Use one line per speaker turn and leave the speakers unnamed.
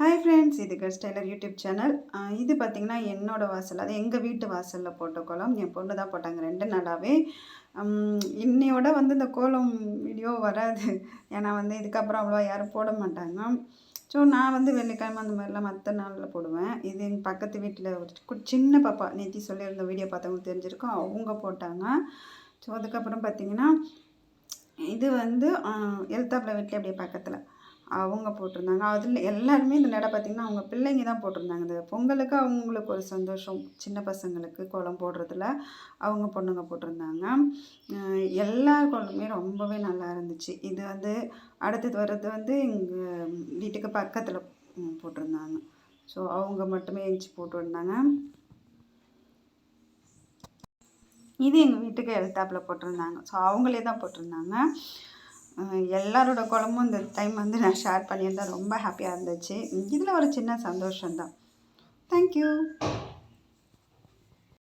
Hi friends இது கர்ஸ் YouTube channel இது பார்த்திங்கன்னா என்னோடய வாசல். அது எங்கள் வீட்டு வாசலில் போட்ட கோலம் என் பொண்ணு தான் போட்டாங்க ரெண்டு நாளாகவே இன்னையோட வந்து இந்த கோலம் வீடியோ வராது. ஏன்னா வந்து இதுக்கப்புறம் அவ்வளோவா யாரும் போட மாட்டாங்க. ஸோ நான் வந்து வெள்ளிக்கிழமை அந்த மாதிரிலாம் மற்ற நாளில் போடுவேன். இது எங்கள் பக்கத்து வீட்டில் ஒரு சின்ன பாப்பா. நேற்றி சொல்லியிருந்த வீடியோ பார்த்தவங்களுக்கு தெரிஞ்சிருக்கும். அவங்க போட்டாங்க. ஸோ அதுக்கப்புறம் பார்த்திங்கன்னா இது வந்து எழுத்தாப்பில் வீட்டில் அப்படியே பக்கத்தில். அவங்க போட்டிருந்தாங்க. அதில் எல்லாருமே இந்த நடை பார்த்திங்கன்னா அவங்க பிள்ளைங்க தான் போட்டிருந்தாங்க. இந்த பொங்கலுக்கு அவங்களுக்கு ஒரு சந்தோஷம். சின்ன பசங்களுக்கு கோலம் போடுறதுல அவங்க பொண்ணுங்க போட்டிருந்தாங்க. எல்லா கோலமே ரொம்பவே நல்லா இருந்துச்சு. இது வந்து அடுத்தது வர்றது வந்து எங்கள் வீட்டுக்கு பக்கத்தில் போட்டிருந்தாங்க. ஸோ அவங்க மட்டுமே எழுச்சி போட்டு வந்தாங்க. இது எங்கள் வீட்டுக்கு எழுத்தாப்பில் போட்டிருந்தாங்க. ஸோ அவங்களே தான் போட்டிருந்தாங்க. எல்லாரோட குழம்பும் இந்த டைம் வந்து நான் ஷேர் பண்ணியிருந்தேன். ரொம்ப ஹாப்பியாக இருந்துச்சு. இதில் ஒரு சின்ன சந்தோஷம்தான். தேங்க்யூ